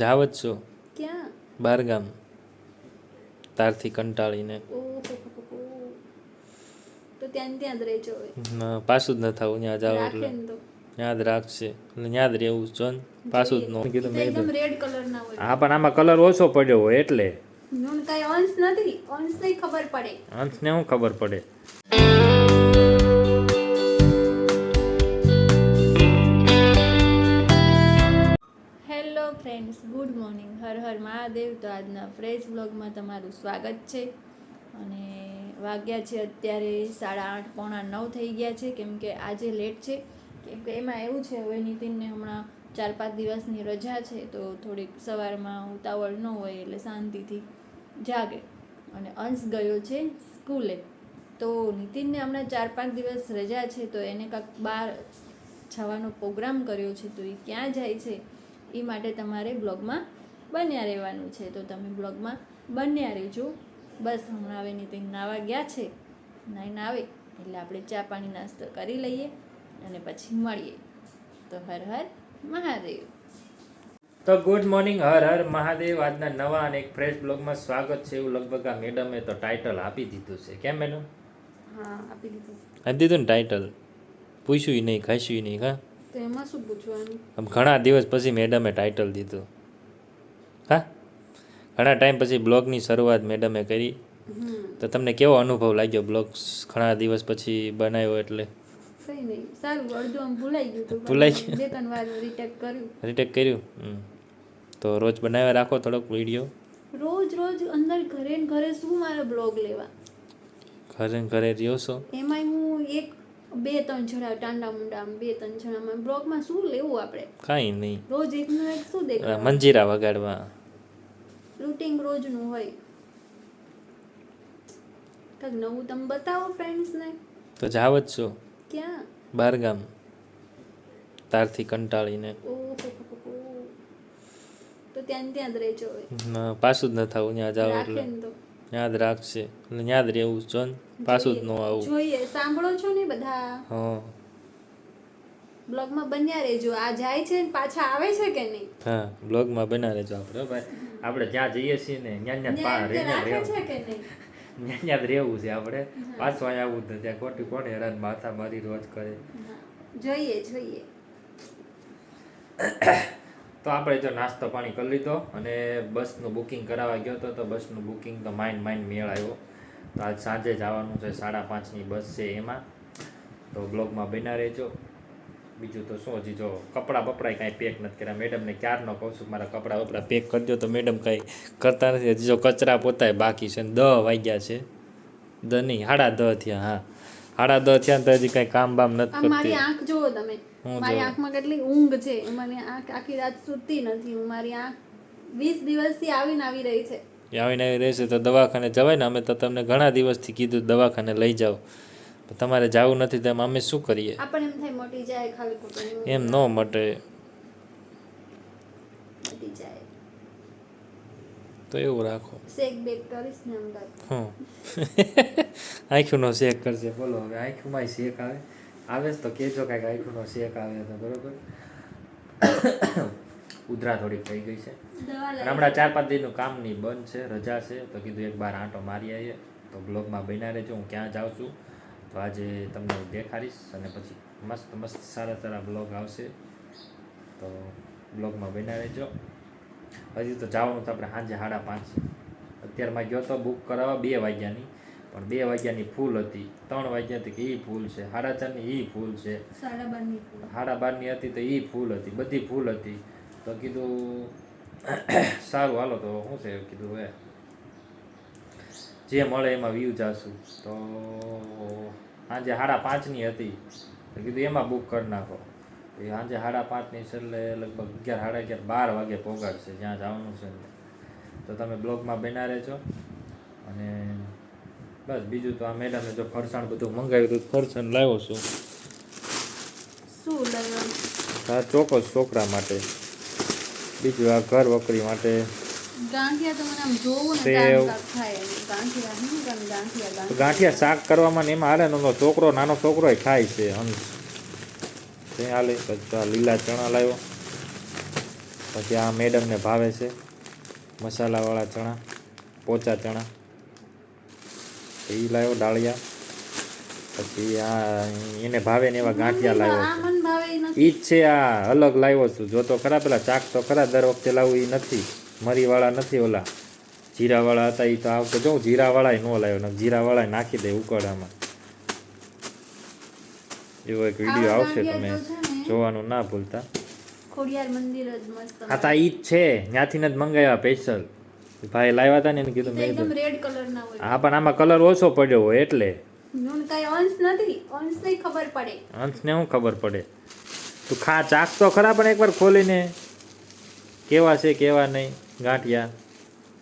જાવ જ છો? ક્યાં? બારગામ. તારથી કંટાળીને. તો ત્યાં ત્યાં જ રહેજો હવે. ન, પાછું જ ન થાવું ત્યાં જાવ એટલે. યાદ રાખશે એટલે યાદ રહેવું જો ને પાછું જ ન. કીધું મેં એકદમ રેડ કલર ના હોય. હા પણ આમાં કલર ઓછો પડ્યો હોય એટલે. nun કઈ અંશ નથી. અંશ નહીં ખબર પડે. અંશને શું ખબર પડે? મહાદેવ, તો આજના ફ્રેશ બ્લોગમાં તમારું સ્વાગત છે. અને વાગ્યા છે અત્યારે સાડા આઠ, પોણા નવ થઈ ગયા છે, કેમ કે આજે લેટ છે. કેમ કે એમાં એવું છે, હવે નીતિનને હમણાં ચાર, પાંચ દિવસની રજા છે, તો થોડીક સવારમાં ઉતાવળ ન હોય એટલે શાંતિથી જાગે. અને અંશ ગયો છે સ્કૂલે. તો નીતિનને હમણાં ચાર, પાંચ દિવસ રજા છે, તો એને કાંક બહાર જવાનો પ્રોગ્રામ કર્યો છે, તો એ ક્યાં જાય છે, એ માટે તમારે બ્લોગમાં બન્યા રહેવાનું છે. તો તમે બ્લોગમાં બન્યા રહેજો. બસ હમણાં હવે નીતિન નાવા ગયા છે. નાઈને આવે એટલે આપણે ચા પાણી નાસ્તો કરી લઈએ અને પછી મળીએ. તો હર હર મહાદેવ. તો ગુડ મોર્નિંગ હર હર મહાદેવ. આજના નવા અને એક ફ્રેશ બ્લોગમાં સ્વાગત છે એવું લગભગ આ મેડમે તો ટાઇટલ આપી દીધું છે. કેમ મેડમ? હા આપી દીધું આપી દીધું ને ટાઇટલ પૂછ્યું નહીં ખાસ્યું નહીં હા? તો એમાં શું પૂછવાનું? ઘણા દિવસ પછી મેડમે ટાઇટલ દીધું. હા? ઘણા ટાઈમ પછી બ્લોગની શરૂઆત મેડમે કરી. તો તમને કેવો અનુભવ લાગ્યો બ્લોગ? ઘણા દિવસ પછી બનાવ્યો એટલે? કઈ નહીં સારું અડધું આમ ભૂલાઈ ગયું હતું. ભૂલાઈ પણ બે ત્રણ વાર રિટેક કર્યું. રીટેક કર્યું? તો રોજ બનાવ્યા રાખો થોડોક વીડિયો રોજ રોજ અંદર ઘરે ઘરે શું મારે બ્લોગ લેવા? ઘરે ઘરે રહ્યો છો? એમાંય હું એક બે ત્રણ જણા ટાંડા મુંડા બે ત્રણ જણામાં બ્લોગમાં શું લેવું આપણે? કાંઈ નહીં. રોજ એક શું દેખાય મંજીરા વગાડવા. રૂટિંગ રોજનું હોય. કંઈક નવું તમે બતાવો ફ્રેન્ડ્સને તો જાવ જ છો. ક્યાં? બારગામ. તારથી કંટાળીને. તો ત્યાં ત્યાં જ રહેજો ના પાછું જ ન થવું ત્યાં જાવ એટલે. યાદ રાખશે અને યાદ રહેવું જો ને. પાછું જ ન આવું. જોઈએ. સાંભળો છો ને બધા? હા. બ્લોગમાં બન્યા રહેજો. આ જાય છે ને પાછા આવે છે કે નહીં? હા બ્લોગમાં બના રહેજો આપણે ભાઈ. આપણે જ્યાં જઈએ છીએ ને ત્યાં ત્યાં ત્યાં ત્યાં રહેવું છે આપણે. પાછું અહીંયા આવવું જ નથી ત્યાં ખોટી કોણ હેરાન માથા મારી રોજ કરે. જોઈએ જોઈએ. તો આપણે જો નાસ્તો પાણી કરી લીધો અને બસનું બુકિંગ કરાવવા ગયો હતો તો બસનું બુકિંગ તો માઇન્ડ માઇન્ડ મેળ આવ્યો. તો આજ સાંજે જવાનું છે સાડા પાંચની બસ છે એમાં. તો બ્લોગમાં બના રહેજો. બીજું તો શું હજી જો કપડાં બપડાય કાંઈ પેક નથી કર્યા. મેડમને ક્યારનો કહું છું મારા કપડાં બપડા પેક કરજો તો મેડમ કાંઈ કરતા નથી. હજી જો કચરા પોતાય બાકી છે ને દહ વાગ્યા છે. દ નહીં સાડા દહ થયા હા. સાડા દહ થયા તો હજી કાંઈ કામ બામ નથી આમ મારી આંખ જુઓ તમે. મારી આંખમાં કેટલી ઊંઘ છે. મારી આંખ આખી રાત સૂતી નથી. હું મારી આંખ વીસ દિવસથી આવીને આવી રહી છે. આવીને આવી રહી છે તો દવાખાને જવાય ને? અમે તો તમને ઘણા દિવસથી કીધું દવાખાને લઈ જાઓ. તમારે જવું નથી તો એમાં અમે શું કરીએ? આપણને એમ થાય મોટી જાય ખાલી ખોટું એમ ન મટે. મોટી જાય. તો એવું રાખો. શેક બેક કરીશ ને અમદાવાદ હં આંખુંનો શેક કરશે બોલો હવે આંખુંમાં શેક આવે? આવે તો કહેજો કાંઈક આંખ્યુંનો શેક આવે તો બરોબર? ઉધરા થોડીક થઈ ગઈ છે. હમણાં ચાર પાંચ દિનનું નહીં બંધ છે રજા છે. તો કીધું એક બાર આંટો મારી આવીએ. તો બ્લોગમાં બન્યા રહેજો હું ક્યાં જાઉં છું? તો આજે તમને હું દેખાડીશ અને પછી મસ્ત મસ્ત સારા સારા બ્લોગ આવશે. તો બ્લોગમાં બના રહેજો. હજી તો જવાનું તો આપણે સાંજે સાડા પાંચ. અત્યારમાં ગયો તો બુક કરાવવા બે વાગ્યાની પણ બે વાગ્યાની ફૂલ હતી. ત્રણ વાગ્યાથી કે એ ફૂલ છે. સાડા ચારની એ ફૂલ છે. સાડા બારની હતી તો એ ફૂલ હતી. બધી ફૂલ હતી. તો કીધું સારું હાલો તો શું છે? કીધું હવે જે મળે એમાં વ્યૂ જાશું. તો સાંજે સાડા પાંચની હતી. તો કીધું એમાં બુક કરી નાખો. એ સાંજે સાડા પાંચની છેલ્લે લગભગ અગિયાર સાડા અગિયાર બાર વાગે પહોંચાડશે જ્યાં જવાનું છે તો તમે બ્લોગમાં બના રહેજો. અને બસ બીજું તો આ મેડમે જો ફરસાણ બધું મંગાવ્યું હતું ફરસાણ લાવ્યો છું. આ ચોક્કસ છોકરા માટે. બીજું આ ઘર વકરી માટે ગાંઠિયા શાક કરવામાં ને એમાં હાલે નો છોકરો નાનો છોકરો ખાય છે તે હાલે પછી આ લીલા ચણા લાવ્યો. પછી આ મેડમને ભાવે છે મસાલાવાળા ચણા પોચા ચણા. એ લાવ્યો ડાળિયા. પછી આ એને ભાવે ને એવા ગાંઠિયા લાવ્યો ઈ જ છે આ અલગ લાવ્યો છું. જો તો ખરા પેલા ચાક તો ખરા દર વખતે લાવવું એ નથી. મરીવાળા નથી ઓલા. જીરાવાળા હતા એ તો આ વખતે જોઉં જીરાવાળા ન લાવ્યો ને જીરાવાળા નાખી દે ઉકળામાં. એવો એક વીડિયો આવશે તમે જોવાનું ના ભૂલતા. ખોડિયાર મંદિર જ મસ્ત તા ઈ જ છે ત્યાંથી જ મંગાવ્યા સ્પેશિયલ ભાઈ લાવ્યા હતા ને એને કીધું મેં એકદમ કીધું રેડ કલર ના હોય. હા પણ આમાં કલર ઓછો પડ્યો હોય એટલે. nun કઈ અંશ નથી અંશ નહીં ખબર પડે. ખબર તું ખા ચાક તો ખરા પણ એકવાર ખોલીને. કેવા છે કેવા નહીં? ગાંઠિયા.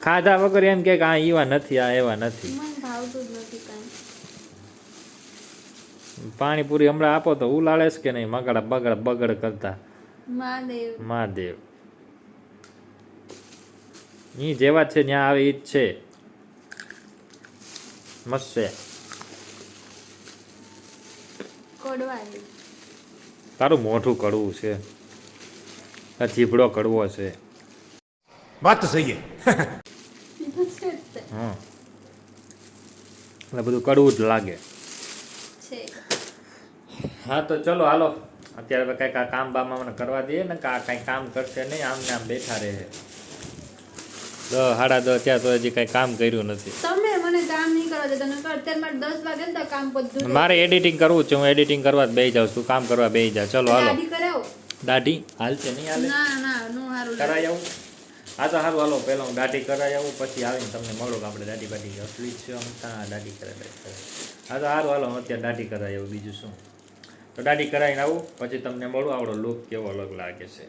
ખાધા વગર એમ કે આ એવા નથી આ એવા નથી. પાણીપુરી હમણાં આપો તો ઉલાળેશ કે નહીં? મગડ બગડ બગડ કરતા. મહાદેવ. ઈ જેવા છે ત્યાં આવે ઈ જ છે. મસ્ત છે તારું મોઢું કડવું છે. આ જીભડો કડવો છે. વાત સહી એટલે બધું કડવું જ લાગે. હા તો ચલો હાલો. અત્યારે હવે આ કામ બામ મને કરવા દઈએ ને આ કંઈ કામ કરશે નહીં આમ ને આમ બેઠા રહે. દસ સાડા દસ ત્યાં તો હજી કંઈ કામ કર્યું નથી. તમે મને કામ નહીં કરવા દેતા નકર અત્યારે મારે દસ વાગે ને કામ બધું મારે એડિટિંગ કરવું છે હું એડિટિંગ કરવા જ બેહી જાઉં છું કામ કરવા બેહી જા ચલો હાલો. દાઢી હાલશે નહીં હાલે? ના ના નો હારું કરાય આવું? હા તો સારું હાલો પહેલાં હું દાઢી કરાવી આવું પછી આવીને તમને મળો કે આપણે દાઢી બાઢી અસલી છે આમ. ત્યાં દાઢી કરાવી હા તો સારું હાલો હું અત્યારે દાઢી કરાવી આવું બીજું શું? તો દાઢી કરાવીને આવું પછી તમને મળું આપણો લુક કેવો અલગ લાગે છે.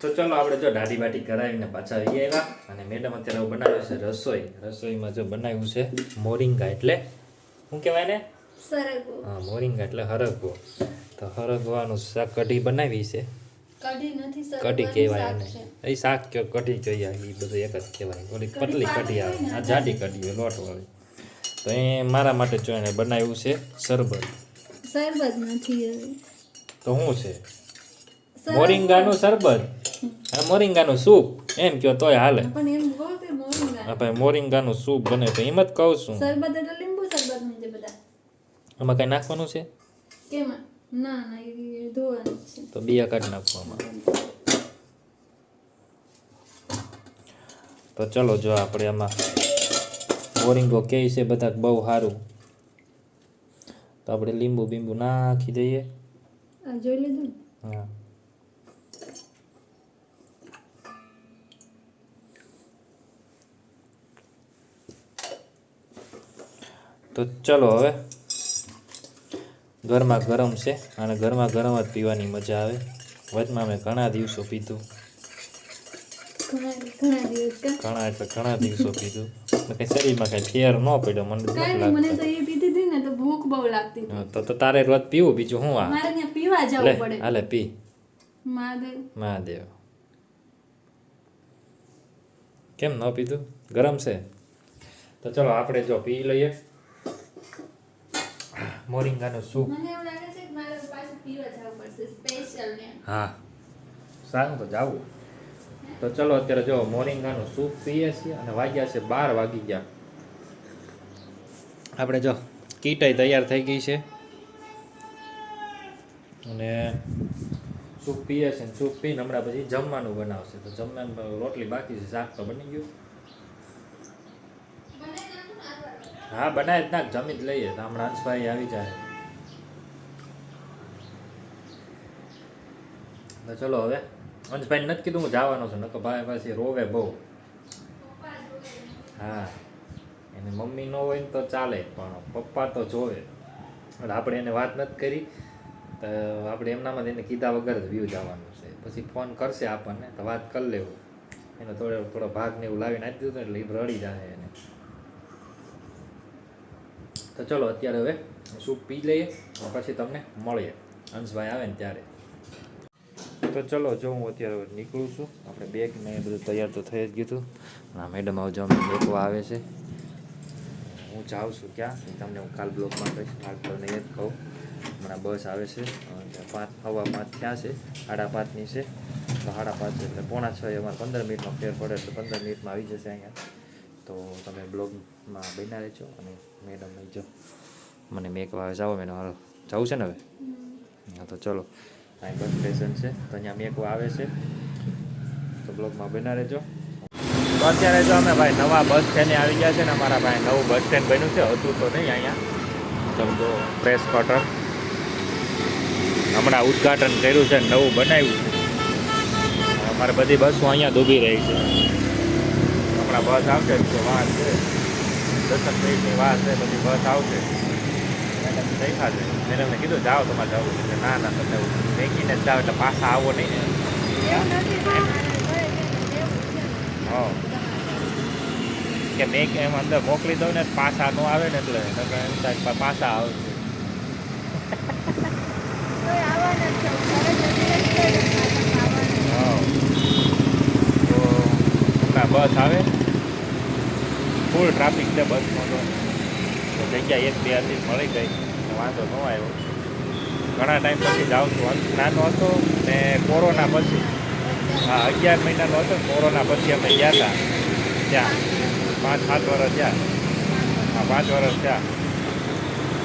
તો ચલો આપણે જો દાઢી બાટી કરાવીને પાછા આવી આવ્યા. અને મેડમ અત્યારે હું બનાવે છે રસોઈ. રસોઈમાં જો બનાવ્યું છે મોરિંગા એટલે શું કહેવાય ને હા મોરિંગા એટલે હરગવો. તો હરગવાનું શાક કઢી બનાવી છે. કઢી નથી કઢી કહેવાય એને. એ શાક કે કઢી કહીએ એ બધું એક જ કહેવાય. ઓલી પતલી કઢી આવે. આ જાડી કઢી હોય લોટવાળી. તો એ મારા માટે જો એને બનાવ્યું છે શરબત. શરબત નથી તો શું છે? મોરિંગાનું શરબત? મોરિંગાનું સૂપ. એમ કયો તોય હાલે. પણ એમ કહો કે મોરિંગા. ભાઈ મોરિંગાનું સૂપ બને તો એમ જ કહું છું. શરબત એટલે લીંબુ શરબત બધા. આમાં કઈ નાખવાનું છે? કેમાં? ના ના ધોવાનું છે. તો બિયા કાઢી નાખવામાં. તો ચલો જો આપણે આમાં બોરિંગો કે છે બધા બહુ સારું તો આપણે લીંબુ બીંબુ નાખી દઈએ. જોઈ લીધું? હા. તો ચલો હવે ગરમા ગરમ છે અને ગરમા ગરમ જ પીવાની મજા આવે. વચમાં મેં ઘણા દિવસો પીધું. ઘણા એટલે ઘણા દિવસો પીધું. કઈ શરીરમાં કંઈ ફેર ન પડ્યો મને તો મને તો એ પીધી હતી ને તો ભૂખ બહુ લાગતી તો તો તારે રોજ પીવું બીજું હું આ? મારે ત્યાં પીવા જવું પડે. હાલે પી. મહાદેવ. મહાદેવ. કેમ ન પીધું? ગરમ છે? તો ચલો આપણે જો પી લઈએ. મોરિંગાનું સૂપ. મને એવું લાગે છે કે મારે પાછું પીવા જવું પડશે. સ્પેશિયલ ને. હા. સારું તો જાવું. તો ચલો અત્યારે જો મોરિંગાનું સૂપ પીએ છીએ અને વાગ્યા છે બાર વાગી ગયા. આપણે જો કીટાઈ તૈયાર થઈ ગઈ છે. અને સૂપ પીએ છે સૂપ પીને હમણાં પછી જમવાનું બનાવશે. તો જમવાનું રોટલી બાકી છે શાક તો બની ગયું. હા બનાવી જ નાખ, જમી જ લઈએ. હમણાં અંશભાઈ આવી જાય. તો ચલો હવે. અંશભાઈ નથી કીધું હું જવાનો છું, નકર ભાઈ પાછી રોવે બહુ. હા. એને મમ્મી ન હોય ને તો ચાલે, પણ પપ્પા તો જોવે. એટલે આપણે એને વાત નથી કરી. તો આપણે એમનામાં જ એને કીધા વગર જ વ્યૂ જવાનું છે. પછી ફોન કરશે આપણને, તો વાત કરી લેવું. એને થોડો થોડો ભાગ ને એવું લાવીને આપી દીધું એટલે એ રડી જાય એને. તો ચલો અત્યારે હવે સૂપ પી લઈએ પછી તમને મળીએ. અંશભાઈ આવે ને ત્યારે. તો ચલો, જો હું અત્યારે નીકળું છું, આપણે બેગ ને એ બધું તૈયાર તો થઈ જ ગયું હતું. મેડમ આવજો અમને દેખવા આવે છે. હું જાઉં છું ક્યાં? તમને હું કાલ બ્લોકમાં કહીશ. કાલ પર નહીં જ કહું. હમણાં બસ આવે છે પાંચ, હવા પાંચ થયા છે, સાડા પાંચની છે. તો સાડા પાંચ એટલે પોણા છ અમારે પંદર મિનિટમાં ફેર પડે એટલે પંદર મિનિટમાં આવી જશે અહીંયા. તો તમે બ્લોગમાં બન્યા રહેજો અને મેડમ જાઓ મને મેક આવે જાઓ મેડમ હાલો. જવું છે ને હવે? હા, તો ચલો. અહીં બસ સ્ટેશન છે. તો અહીંયા મેકવા આવે છે. તો બ્લોગમાં બન્યા રહેજો. તો અત્યારે જો અમે ભાઈ નવા બસ સ્ટેન્ડે આવી ગયા છે ને અમારા ભાઈ નવું બસ સ્ટેન્ડ બન્યું છે. હતું તો નહીં અહીંયા. તમે જો પ્રેસ ક્વાર્ટર હમણાં ઉદ્ઘાટન કર્યું છે નવું બનાવ્યું છે. અમારે બધી બસો અહીંયા ડૂબી રહી છે. હમણાં બસ આવશે બીજો વાહન છે. દસક મિનિટની વાર છે બધી બસ આવશે. મેડમ મેં મેડમને કીધું જાઓ તમારે જવું છે. ના ના તમે ફેંકીને જ જાઓ એટલે પાછા આવો નહીં. છે. હા. કે મેં એમ અંદર મોકલી દઉં ને પાછા ન આવે ને એટલે નકર એમ થાય પાછા આવશે. છે. પાછા બસ આવે. ફૂલ ટ્રાફિક છે બસમાં તો. જગ્યા એક, બે હતી, મળી ગઈ. વાંધો ન આવ્યો. ઘણા ટાઈમ પછી જાઉં છું. નાનો હતો ને કોરોના પછી. હા, અગિયાર મહિનાનો હતો કોરોના પછી અમે ગયા હતા ત્યાં. પાંચ, સાત વર્ષ ત્યાં હા, પાંચ વર્ષ થયા.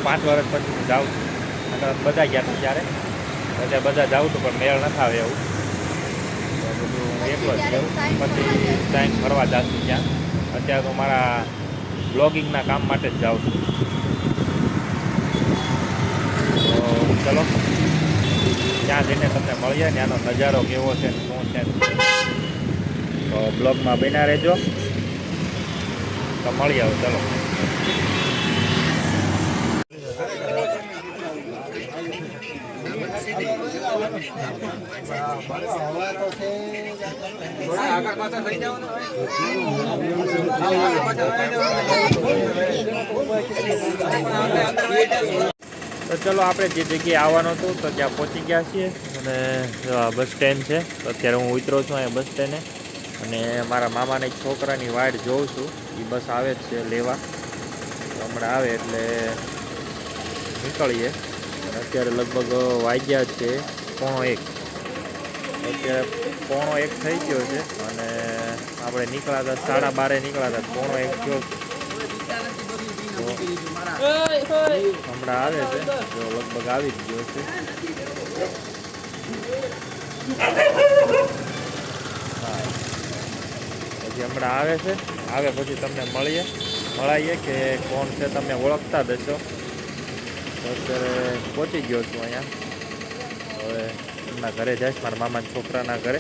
પાંચ વર્ષ પછી હું જાઉં છું. અને બધા ગયા હતા ત્યારે. એટલે બધા જાઉં છું, પણ મેળ ન આવે એવું. બધું એકલો જ પછી ટાઈમ ફરવા છું ત્યાં. અત્યારે તો મારા બ્લોગિંગના કામ માટે જ જાઉં છું. તો ચલો, ત્યાં જઈને તમને મળીએ ને આનો નજારો કેવો છે શું છે. તો બ્લોગમાં બન્યા રહેજો. તો મળી આવો ચલો. તો ચલો આપણે જે જગ્યાએ આવવાનું હતું તો ત્યાં પહોંચી ગયા છીએ. અને બસ સ્ટેન્ડ છે. તો અત્યારે હું ઉતરો છું અહીંયા બસ સ્ટેન્ડે. અને મારા મામાના એક છોકરાની વાડ જોઉં છું. એ બસ આવે જ છે લેવા. હમણાં આવે એટલે નીકળીએ. અત્યારે લગભગ વાગ્યા છે. પોણો એક. અત્યારે પોણો એક થઈ ગયો છે અને આપણે નીકળ્યા હતા સાડા બારે નીકળ્યા હતા. પોણો એક તો હમણાં આવે છે. જો લગભગ આવી જ ગયો છે. પછી હમણાં આવે છે. આવે પછી તમને મળીએ. મળાઈએ કે કોણ છે, તમે ઓળખતા જ તો અત્યારે પહોંચી ગયો છું અહીંયા. હવે એમના ઘરે જઈશ મારા મામાના છોકરાના ઘરે.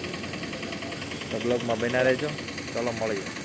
તો બ્લોગમાં બન્યા રહેજો. ચલો મળીએ.